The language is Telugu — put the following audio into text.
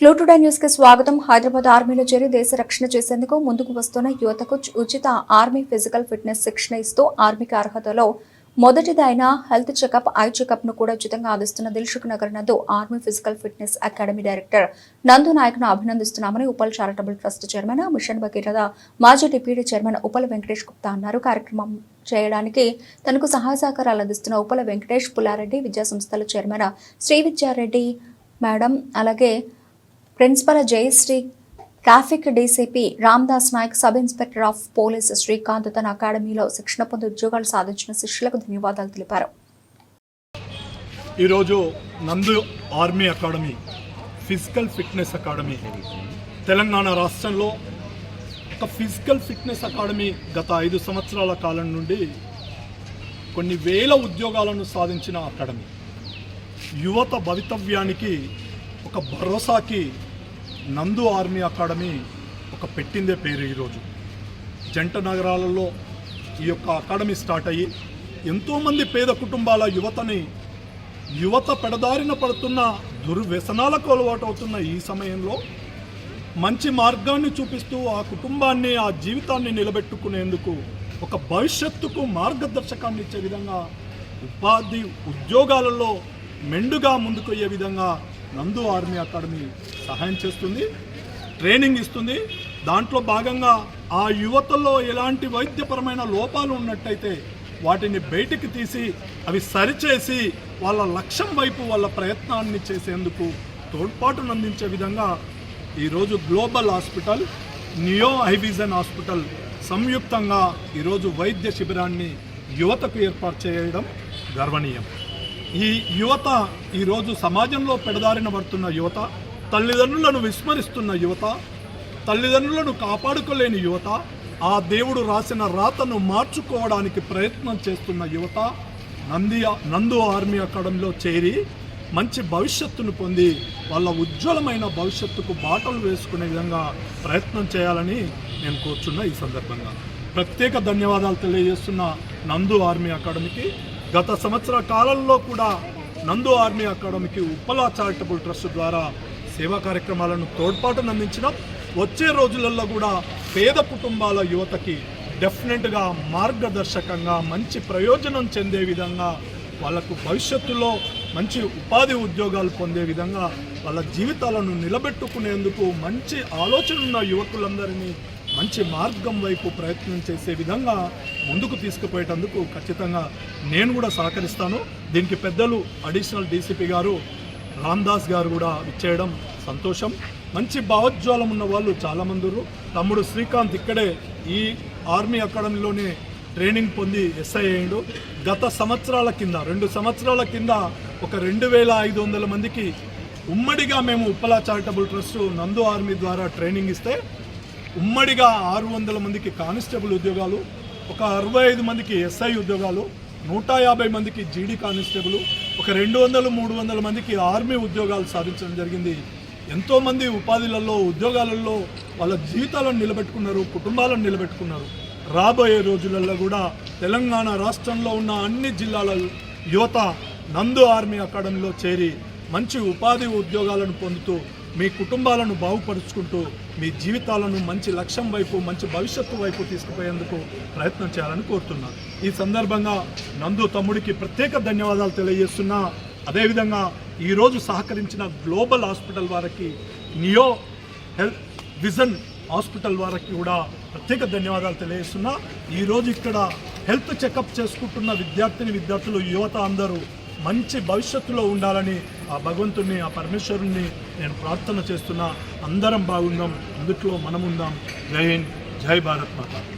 క్లూటుడే న్యూస్కి స్వాగతం. హైదరాబాద్ ఆర్మీలో చేరి దేశ రక్షణ చేసేందుకు ముందుకు వస్తున్న యువతకు ఉచిత ఆర్మీ ఫిజికల్ ఫిట్నెస్ శిక్షణ ఇస్తూ ఆర్మీకి అర్హతలో మొదటిదైన హెల్త్ చెకప్ ఐ చెకప్ను కూడా ఉచితంగా అందిస్తున్న Dilsukh Nagar Nandu army physical fitness academy director Nandu నాయక్ను అభినందిస్తున్నామని Uppal charitable trust chairman mission Bhagiratha మాజీ డిప్యూటీ చైర్మన్ ఉపల వెంకటేష్ గుప్తా అన్నారు. కార్యక్రమం చేయడానికి తనకు సహాయ సహకారాలు అందిస్తున్న ఉపల వెంకటేష్ పుల్లారెడ్డి విద్యా సంస్థల చైర్మన్ శ్రీ విద్యారెడ్డి మేడం అలాగే principal Jayashree traffic DCP Ramdas Nayak sub inspector of police Srikanth తన అకాడమీలో శిక్షణ పొంది ఉద్యోగాలు సాధించిన శిష్యులకు ధన్యవాదాలు తెలిపారు. ఈరోజు Nandu army academy physical fitness academy Telangana రాష్ట్రంలో ఒక ఫిజికల్ ఫిట్నెస్ అకాడమీ గత ఐదు సంవత్సరాల కాలం నుండి కొన్ని వేల ఉద్యోగాలను సాధించిన అకాడమీ. యువత భవితవ్యానికి ఒక భరోసాకి నందు ఆర్మీ అకాడమీ ఒక పెట్టిందే పేరు ఈరోజు. జంట నగరాలలో ఈ యొక్క అకాడమీ స్టార్ట్ అయ్యి ఎంతోమంది పేద కుటుంబాల యువతని యువత పెడదారిన పడుతున్న దుర్వ్యసనాలకు అలవాటు అవుతున్న ఈ సమయంలో మంచి మార్గాన్ని చూపిస్తూ ఆ కుటుంబాన్ని ఆ జీవితాన్ని నిలబెట్టుకునేందుకు ఒక భవిష్యత్తుకు మార్గదర్శకాన్ని ఇచ్చే విధంగా ఉపాధి ఉద్యోగాలలో మెండుగా ముందుకు అయ్యే విధంగా నందు ఆర్మీ అకాడమీ సహాయం చేస్తుంది ట్రైనింగ్ ఇస్తుంది. దాంట్లో భాగంగా ఆ యువతల్లో ఎలాంటి వైద్యపరమైన లోపాలు ఉన్నట్టయితే వాటిని బయటికి తీసి అవి సరిచేసి వాళ్ళ లక్ష్యం వైపు వాళ్ళ ప్రయత్నాన్ని చేసేందుకు తోడ్పాటును అందించే విధంగా ఈరోజు global hospital Neo Hivision hospital సంయుక్తంగా ఈరోజు వైద్య శిబిరాన్ని యువతకు ఏర్పాటు చేయడం గర్వనీయం. ఈ యువత ఈరోజు సమాజంలో పెడదారిన పడుతున్న యువత తల్లిదండ్రులను విస్మరిస్తున్న యువత తల్లిదండ్రులను కాపాడుకోలేని యువత ఆ దేవుడు రాసిన రాతను మార్చుకోవడానికి ప్రయత్నం చేస్తున్న యువత నంది నందు ఆర్మీ అకాడమీలో చేరి మంచి భవిష్యత్తును పొంది వాళ్ళ ఉజ్వలమైన భవిష్యత్తుకు బాటలు వేసుకునే విధంగా ప్రయత్నం చేయాలని నేను కోరుచున్నా ఈ సందర్భంగా. ప్రత్యేక ధన్యవాదాలు తెలియజేస్తున్న నందు ఆర్మీ అకాడమీకి గత సంవత్సర కాలంలో కూడా నందు ఆర్మీ అకాడమీకి ఉప్పలా చారిటబుల్ ట్రస్ట్ ద్వారా సేవా కార్యక్రమాలను తోడ్పాటును అందించిన వచ్చే రోజులలో కూడా పేద కుటుంబాల యువతకి డెఫినెట్గా మార్గదర్శకంగా మంచి ప్రయోజనం చెందే విధంగా వాళ్ళకు భవిష్యత్తులో మంచి ఉపాధి ఉద్యోగాలు పొందే విధంగా వాళ్ళ జీవితాలను నిలబెట్టుకునేందుకు మంచి ఆలోచన ఉన్న యువకులందరినీ మంచి మార్గం వైపు ప్రయత్నం చేసే విధంగా ముందుకు తీసుకుపోయేటందుకు ఖచ్చితంగా నేను కూడా సహకరిస్తాను. దీనికి పెద్దలు అడిషనల్ డీసీపీ గారు రామ్దాస్ గారు కూడా ఇచ్చేయడం సంతోషం. మంచి భావోజ్వాలం ఉన్న వాళ్ళు చాలామంది తమ్ముడు శ్రీకాంత్ ఇక్కడే ఈ ఆర్మీ అకాడమీలోనే ట్రైనింగ్ పొంది ఎస్ఐ అయ్యాడు. గత సంవత్సరాల కింద రెండు సంవత్సరాల కింద ఒక రెండు వేల ఐదు వందల మందికి ఉమ్మడిగా మేము Uppala charitable trust Nandu army ద్వారా ట్రైనింగ్ ఇస్తే ఉమ్మడిగా ఆరు వందల మందికి కానిస్టేబుల్ ఉద్యోగాలు ఒక అరవై ఐదు మందికి ఎస్ఐ ఉద్యోగాలు నూట యాభై మందికి జీడీ కానిస్టేబుల్ ఒక రెండు వందలు మూడు వందల మందికి ఆర్మీ ఉద్యోగాలు సాధించడం జరిగింది. ఎంతోమంది ఉపాధులలో ఉద్యోగాలలో వాళ్ళ జీవితాలను నిలబెట్టుకున్నారు కుటుంబాలను నిలబెట్టుకున్నారు. రాబోయే రోజులలో కూడా తెలంగాణ రాష్ట్రంలో ఉన్న అన్ని జిల్లాల యువత నందు ఆర్మీ అకాడమీలో చేరి మంచి ఉపాధి ఉద్యోగాలను పొందుతూ మీ కుటుంబాలను బాగుపరుచుకుంటూ మీ జీవితాలను మంచి లక్ష్యం వైపు మంచి భవిష్యత్తు వైపు తీసుకుపోయేందుకు ప్రయత్నం చేయాలని కోరుతున్నాను. ఈ సందర్భంగా నందు తమ్ముడికి ప్రత్యేక ధన్యవాదాలు తెలియజేస్తున్నా. అదేవిధంగా ఈరోజు సహకరించిన గ్లోబల్ హాస్పిటల్ వారికి నియో హెల్త్ విజన్ హాస్పిటల్ వారికి కూడా ప్రత్యేక ధన్యవాదాలు తెలియజేస్తున్నా. ఈరోజు ఇక్కడ హెల్త్ చెకప్ చేసుకుంటున్న విద్యార్థిని విద్యార్థులు యువత అందరూ మంచి భవిష్యత్తులో ఉండాలని ఆ భగవంతుణ్ణి ఆ పరమేశ్వరుణ్ణి నేను ప్రార్థన చేస్తున్నా. అందరం బాగుందాం. అందుట్లో మనముందాం. జై హింద్. జై భారత్ మాత.